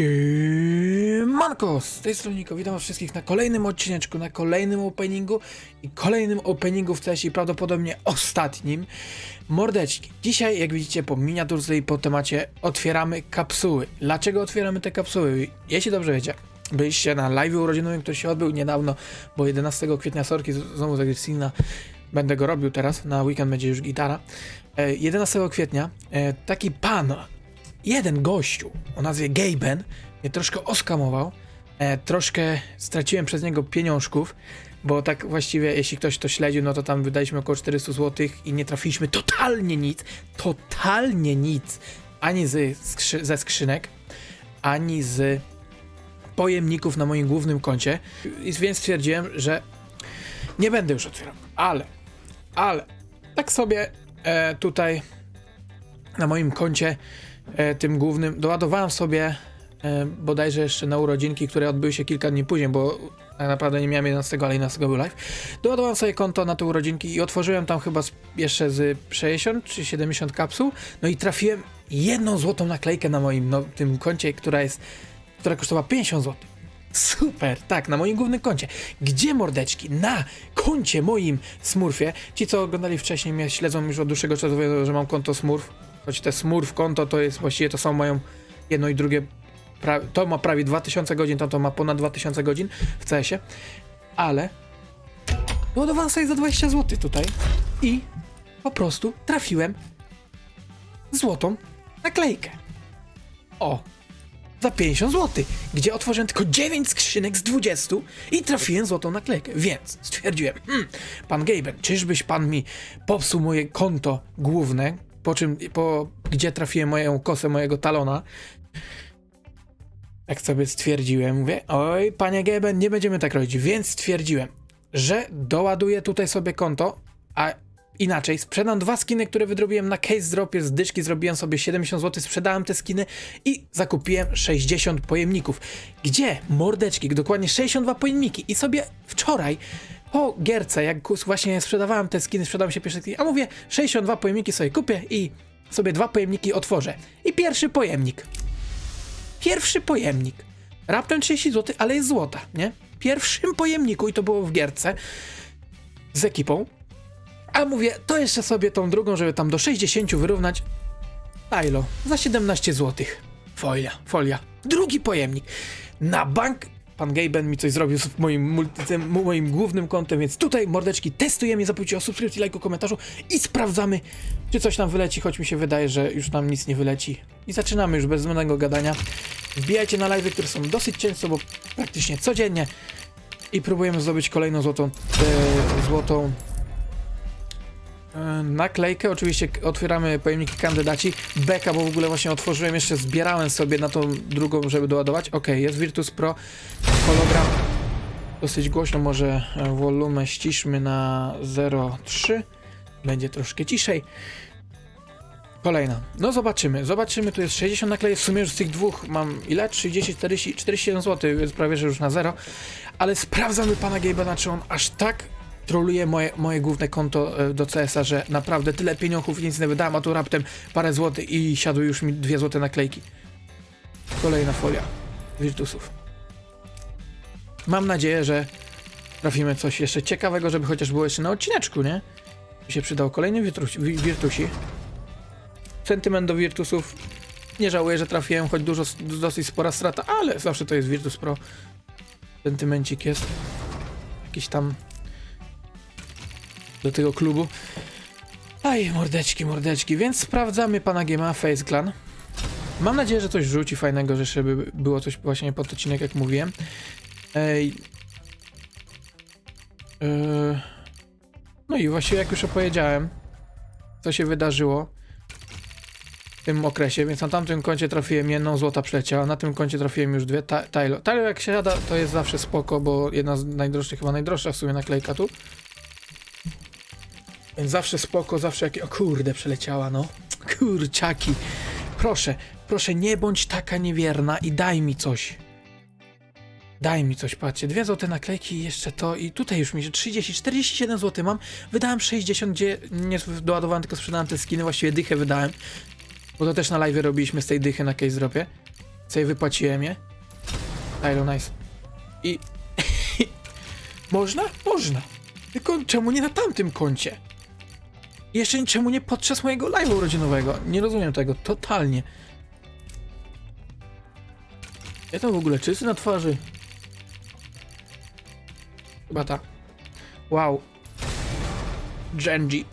Siemanko, z tej strony witam wszystkich na kolejnym odcineczku, na kolejnym openingu i kolejnym openingu w CS i prawdopodobnie ostatnim. Mordeczki, dzisiaj jak widzicie po miniaturce i po temacie otwieramy kapsuły. Dlaczego otwieramy te kapsuły? Jeśli dobrze wiecie, byliście na live urodzinowym, który się odbył niedawno, bo 11 kwietnia sorki znowu z Agresina będę go robił teraz, na weekend będzie już gitara. E, 11 kwietnia e, taki pan jeden gościu o nazwie Gaben mnie troszkę oskamował. E, troszkę straciłem przez niego pieniążków, bo tak właściwie, jeśli ktoś to śledził, no to tam wydaliśmy około 400 zł i nie trafiliśmy totalnie nic, totalnie nic, ani z skrzy ze skrzynek, ani z pojemników na moim głównym koncie. I więc stwierdziłem, że nie będę już otwierał. Ale, ale, tak sobie e, tutaj na moim koncie tym głównym doładowałem sobie e, bodajże jeszcze na urodzinki, które odbyły się kilka dni później, bo tak naprawdę nie miałem 11, ale 11 był live. Doładowałem sobie konto na te urodzinki i otworzyłem tam chyba z, jeszcze z 60 czy 70 kapsuł, no i trafiłem jedną złotą naklejkę na moim no, tym koncie, która jest, która kosztowała 50 zł. Super, tak, na moim głównym koncie. Gdzie mordeczki? Na koncie moim Smurfie. Ci, co oglądali wcześniej, mnie śledzą już od dłuższego czasu, wiedzą, że mam konto Smurf. Choć te Smurf konto to jest właściwie to samo mają jedno i drugie. To ma prawie 2000 godzin, to, to ma ponad 2000 godzin w CS-ie. Ale ładowałem sobie za 20 zł tutaj i po prostu trafiłem złotą naklejkę. O, za 50 zł, gdzie otworzyłem tylko 9 skrzynek z 20 i trafiłem złotą naklejkę. Więc stwierdziłem, hmm, pan Gaben, czyżbyś pan mi popsuł moje konto główne, po czym, po gdzie trafiłem moją kosę mojego talona. Jak sobie stwierdziłem, mówię, oj, panie Gaben, nie będziemy tak robić, więc stwierdziłem, że doładuję tutaj sobie konto, a inaczej, sprzedam dwa skiny, które wydrobiłem na case dropie z dyszki, zrobiłem sobie 70 zł, sprzedałem te skiny i zakupiłem 60 pojemników. Gdzie? Mordeczki, dokładnie 62 pojemniki i sobie wczoraj po gierce, jak właśnie sprzedawałem te skiny, sprzedałem się pierwsze skiny, a mówię 62 pojemniki sobie kupię i sobie dwa pojemniki otworzę. I pierwszy pojemnik. Pierwszy pojemnik. Raptem 30 zł, ale jest złota, nie? Pierwszym pojemniku i to było w gierce z ekipą. A mówię, to jeszcze sobie tą drugą, żeby tam do 60 wyrównać. Tajlo, za 17 zł. Folia, folia. Drugi pojemnik. Na bank. Pan Gaben mi coś zrobił z moim, multi, tym, moim głównym kontem, więc tutaj mordeczki testujemy, zapójcie o subskrypcji, lajku, komentarzu i sprawdzamy, czy coś nam wyleci, choć mi się wydaje, że już nam nic nie wyleci. I zaczynamy już bez zbędnego gadania. Wbijajcie na live, które są dosyć często, bo praktycznie codziennie. I próbujemy zdobyć kolejną złotą, e, złotą Naklejkę, oczywiście otwieramy pojemniki kandydaci. Beka, bo w ogóle właśnie otworzyłem, jeszcze zbierałem sobie na tą drugą, żeby doładować. Ok, jest Virtus Pro, hologram. Dosyć głośno, może e, wolumę ściszmy na 0,3. Będzie troszkę ciszej. Kolejna. No zobaczymy, zobaczymy, tu jest 60 naklejek, w sumie już z tych dwóch mam ile? 30, 40, 47 zł, więc prawie, że już na zero. Ale sprawdzamy pana Gabena, czy on aż tak troluje moje, moje główne konto e, do CS-a, że naprawdę tyle pieniążków nic nie wydałem, a tu raptem parę złotych i siadły już mi dwie złote naklejki. Kolejna folia Virtusów. Mam nadzieję, że trafimy coś jeszcze ciekawego, żeby chociaż było jeszcze na odcineczku, nie? Mi się przydał kolejny Virtus, wi- Virtusi. Sentyment do Virtusów. Nie żałuję, że trafiłem, choć dużo, dosyć spora strata, ale zawsze to jest Virtus Pro. Sentymencik jest. Jakiś tam do tego klubu. Aj, mordeczki, mordeczki, więc sprawdzamy pana Gema Face Clan. Mam nadzieję, że coś rzuci fajnego, że żeby było coś właśnie pod odcinek, jak mówiłem. Ej. Yy. No i właściwie jak już opowiedziałem, co się wydarzyło w tym okresie, więc na tamtym koncie trafiłem jedną, złota przyleciała, na tym koncie trafiłem już dwie. Tylo. Tylo jak się jada, to jest zawsze spoko, bo jedna z najdroższych, chyba najdroższa w sumie naklejka tu. Więc zawsze spoko, zawsze jakie... O kurde, przeleciała, no. Kurciaki. Proszę, proszę, nie bądź taka niewierna i daj mi coś. Daj mi coś, patrzcie. Dwie złote naklejki jeszcze to. I tutaj już mi się 30, 47 zł mam. Wydałem 60, gdzie nie doładowałem, tylko sprzedałem te skiny. Właściwie dychę wydałem. Bo to też na live robiliśmy z tej dychy na case dropie. Sobie wypłaciłem je. Tylo, nice. I... można? Można. Tylko czemu nie na tamtym koncie? Jeszcze czemu nie podczas mojego live'u urodzinowego? Nie rozumiem tego, totalnie. Ja tam w ogóle czysty na twarzy. Chyba ta. Wow. Genji.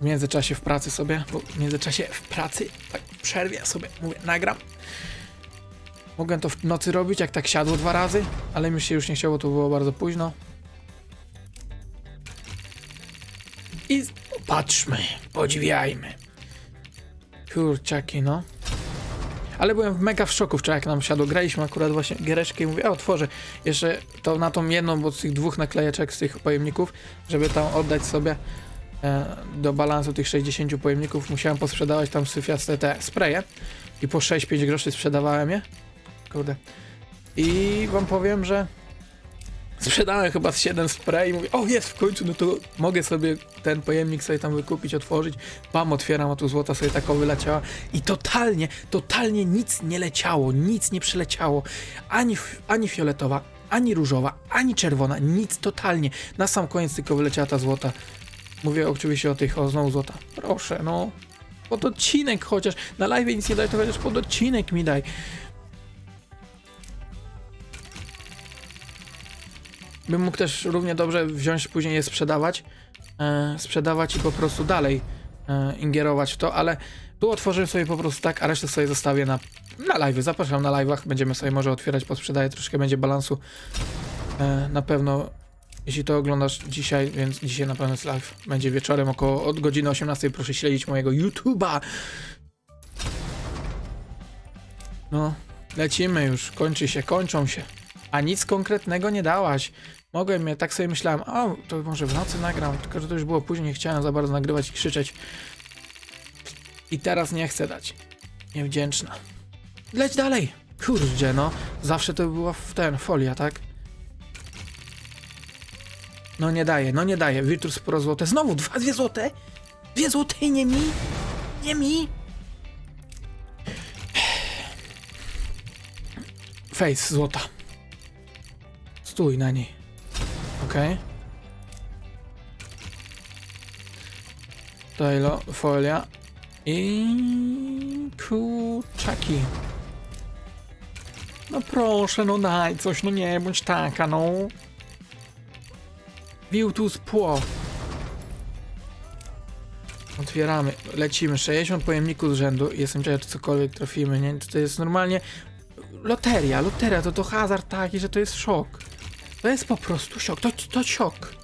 W międzyczasie w pracy sobie, bo w międzyczasie w pracy, tak przerwie sobie mówię, nagram. Mogłem to w nocy robić, jak tak siadło dwa razy, ale mi się już nie chciało, to było bardzo późno. I patrzmy, podziwiajmy. Kurczaki, no. Ale byłem mega w szoku wczoraj, jak nam siadło. Graliśmy akurat właśnie giereczkę i mówię, a otworzę jeszcze to na tą jedną, bo z tych dwóch naklejeczek, z tych pojemników, żeby tam oddać sobie e, do balansu tych 60 pojemników, musiałem posprzedawać tam syfiaste te spraye i po 6-5 groszy sprzedawałem je. Kurde. I wam powiem, że sprzedałem chyba z 7 spray i mówię, o jest w końcu, no to mogę sobie ten pojemnik sobie tam wykupić, otworzyć. Bam, otwieram, a tu złota sobie taką wyleciała i totalnie, totalnie nic nie leciało, nic nie przyleciało. Ani, ani fioletowa, ani różowa, ani czerwona, nic totalnie. Na sam koniec tylko wyleciała ta złota. Mówię oczywiście o tych, o znowu złota. Proszę, no. Pod odcinek chociaż. Na live nic nie daj, to chociaż pod odcinek mi daj. Bym mógł też równie dobrze wziąć później je sprzedawać. E, sprzedawać i po prostu dalej e, ingierować w to, ale tu otworzyłem sobie po prostu tak, a resztę sobie zostawię na, na live. Zapraszam na live'ach, będziemy sobie może otwierać, posprzedaję, troszkę będzie balansu. E, na pewno, jeśli to oglądasz dzisiaj, więc dzisiaj na pewno jest live. Będzie wieczorem około od godziny 18. Proszę śledzić mojego YouTube'a. No, lecimy już, kończy się, kończą się. A nic konkretnego nie dałaś. Mogłem, ja tak sobie myślałem, o, to może w nocy nagram, tylko że to już było później, nie chciałem za bardzo nagrywać i krzyczeć. I teraz nie chcę dać. Niewdzięczna. Leć dalej! Kurde, no. Zawsze to była w ten, folia, tak? No nie daje, no nie daje. Virtus Pro złote. Znowu dwa, dwie złote? Dwie złote i nie mi? Nie mi? Face złota. Stój na niej. Okej. Tylo, folia. I kurczaki. No proszę, no daj coś, no nie bądź taka, no. Virtus Pro. Otwieramy, lecimy. 60 pojemników z rzędu. Jestem ciekaw, czy cokolwiek trafimy, nie? To jest normalnie loteria, loteria, to to hazard taki, że to jest szok. To jest po prostu szok, to, to szok.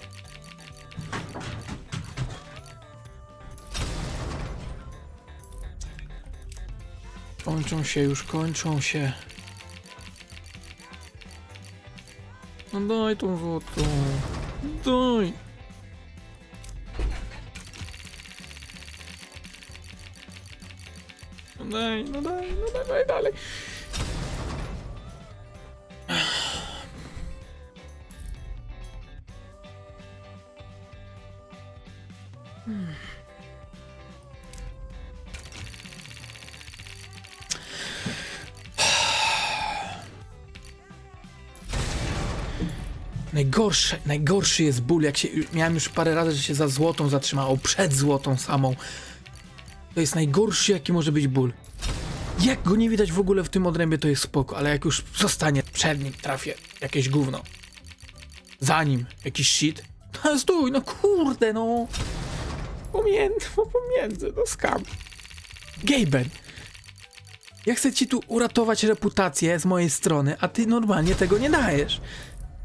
Kończą się już, kończą się. No daj tą złotą. Daj. No daj, no daj, no daj, daj dalej. Najgorsze, najgorszy jest ból, jak się, miałem już parę razy, że się za złotą zatrzymało, przed złotą samą. To jest najgorszy, jaki może być ból. Jak go nie widać w ogóle w tym odrębie, to jest spoko, ale jak już zostanie przed nim, trafię jakieś gówno. Za nim jakiś shit. No stój, no kurde, no. Pomiędzy, no pomiędzy, no skam. Gaben. Ja chcę ci tu uratować reputację z mojej strony, a ty normalnie tego nie dajesz.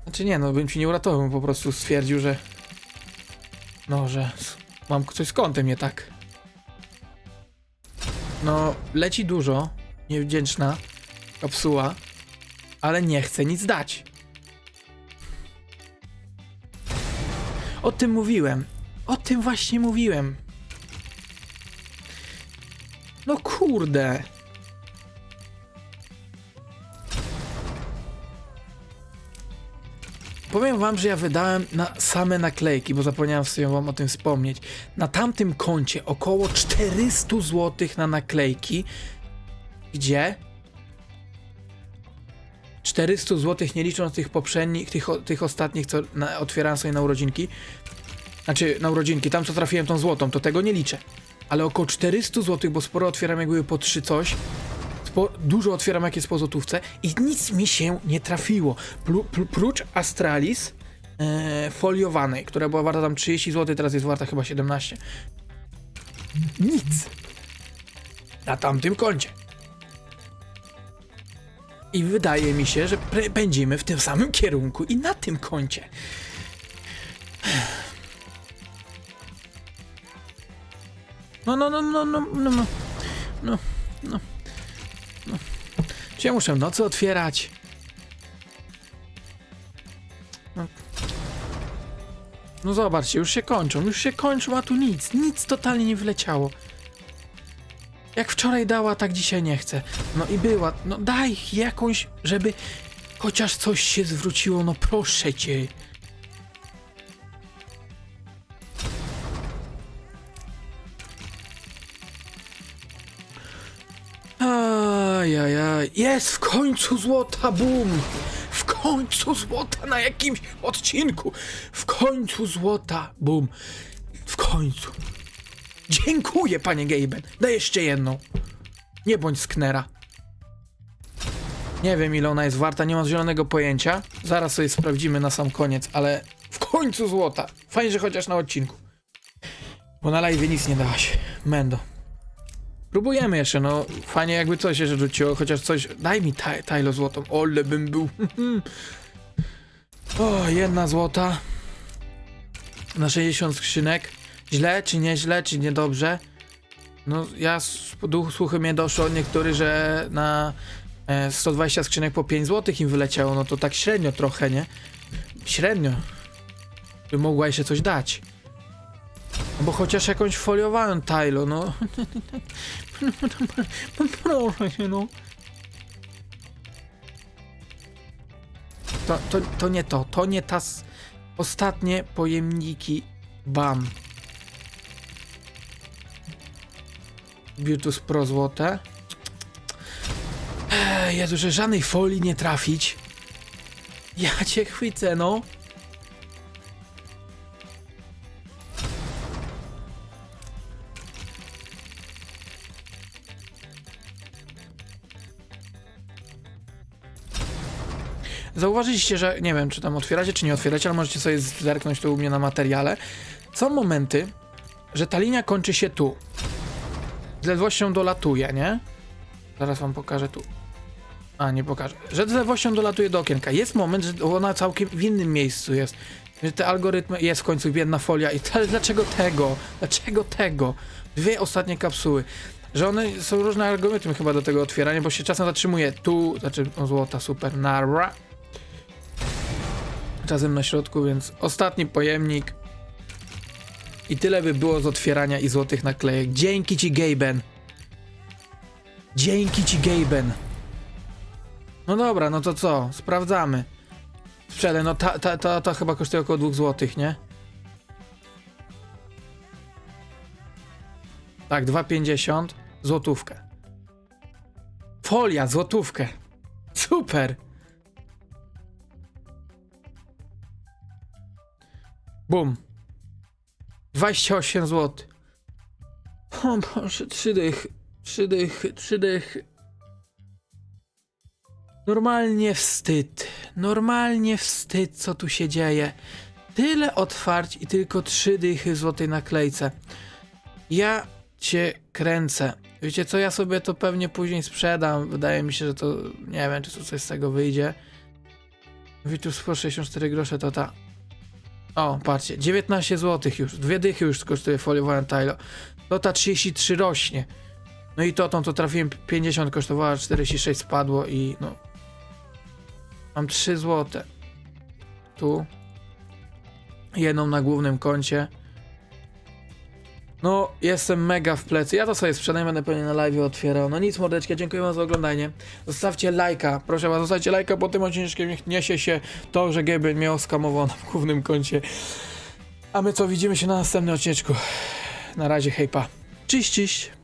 Znaczy nie, no bym ci nie uratował, bym po prostu stwierdził, że... No, że mam coś z kątem nie tak. No, leci dużo, niewdzięczna kapsuła, ale nie chce nic dać. O tym mówiłem. O tym właśnie mówiłem. No kurde. Powiem wam, że ja wydałem na same naklejki, bo zapomniałem sobie wam o tym wspomnieć. Na tamtym koncie około 400 zł na naklejki. Gdzie? 400 zł, nie licząc tych poprzednich, tych, tych ostatnich, co na, otwierałem sobie na urodzinki. Znaczy, na urodzinki, tam co trafiłem tą złotą, to tego nie liczę. Ale około 400 zł, bo sporo otwieram jak były po 3 coś. Spo, dużo otwieram jak jest i nic mi się nie trafiło. Plu, pl, prócz Astralis e, foliowanej, która była warta tam 30 zł, teraz jest warta chyba 17. Nic. Na tamtym koncie. I wydaje mi się, że będziemy w tym samym kierunku i na tym koncie. No, no, no, no, no, no, no, no, no. Czy ja muszę nocy otwierać? No. no zobaczcie, już się kończą, już się kończą, a tu nic, nic totalnie nie wleciało. Jak wczoraj dała, tak dzisiaj nie chcę. No i była, no daj jakąś, żeby chociaż coś się zwróciło, no proszę cię. Ajajaj, jest w końcu złota, boom! W końcu złota na jakimś odcinku! W końcu złota, boom! W końcu. Dziękuję, panie Gaben. Daj jeszcze jedną. Nie bądź sknera. Nie wiem, ile ona jest warta, nie mam zielonego pojęcia. Zaraz sobie sprawdzimy na sam koniec, ale w końcu złota. Fajnie, że chociaż na odcinku. Bo na live nic nie dałaś. Mendo. Próbujemy jeszcze, no. Fajnie jakby coś się rzuciło, chociaż coś... Daj mi taj, tajlo złotą. Ole bym był. o, jedna złota. Na 60 skrzynek. Źle, czy nieźle, czy niedobrze? No, ja słuchy mnie doszło od niektórych, że na e, 120 skrzynek po 5 zł im wyleciało, no to tak średnio trochę, nie? Średnio. By mogła jeszcze coś dać. Bo chociaż jakąś foliowaną Tylo, no. Proszę się, no. To, to, to nie to, to nie ta... Ostatnie pojemniki. Bam. Virtus Pro złote. Ej, Jezu, że żadnej folii nie trafić. Ja cię chwycę, no. Zauważyliście, że nie wiem, czy tam otwieracie, czy nie otwieracie, ale możecie sobie zerknąć tu u mnie na materiale. Są momenty, że ta linia kończy się tu. Z ledwością dolatuje, nie? Zaraz wam pokażę tu. A, nie pokażę. Że z ledwością dolatuje do okienka. Jest moment, że ona całkiem w innym miejscu jest. Że te algorytmy... Jest w końcu biedna folia i ale dlaczego tego? Dlaczego tego? Dwie ostatnie kapsuły. Że one są różne algorytmy chyba do tego otwierania, bo się czasem zatrzymuje tu, znaczy o, złota, super, nara. Czasem na środku, więc ostatni pojemnik. I tyle by było z otwierania i złotych naklejek. Dzięki ci, Gaben. Dzięki ci, Gaben. No dobra, no to co? Sprawdzamy. Sprzedaj, no ta, ta, ta, ta chyba kosztuje około 2 złotych, nie? Tak, 2,50. Złotówkę. Folia, złotówkę. Super. Bum. 28 zł. O Boże, trzy dych, trzy dych, trzy dych. Normalnie wstyd, normalnie wstyd, co tu się dzieje. Tyle otwarć i tylko trzy dychy złotej naklejce. Ja cię kręcę. Wiecie co, ja sobie to pewnie później sprzedam. Wydaje mi się, że to, nie wiem, czy tu coś z tego wyjdzie. Vitus po 64 grosze to ta o, patrzcie, 19 zł już, dwie dychy już kosztuje foliowane Tylo. To ta 33 rośnie. No i to, tą to trafiłem 50 kosztowała 46 spadło i no. Mam 3 zł. Tu. Jedną na głównym koncie. No, jestem mega w plecy. Ja to sobie sprzedam, będę pewnie na live otwierał. No nic, mordeczki, dziękuję wam za oglądanie. Zostawcie lajka, proszę was, zostawcie lajka, bo tym odcineczkiem niech niesie się to, że Gaben mnie oskamował na głównym koncie. A my co, widzimy się na następnym odcineczku. Na razie, hejpa. Cześć, cześć.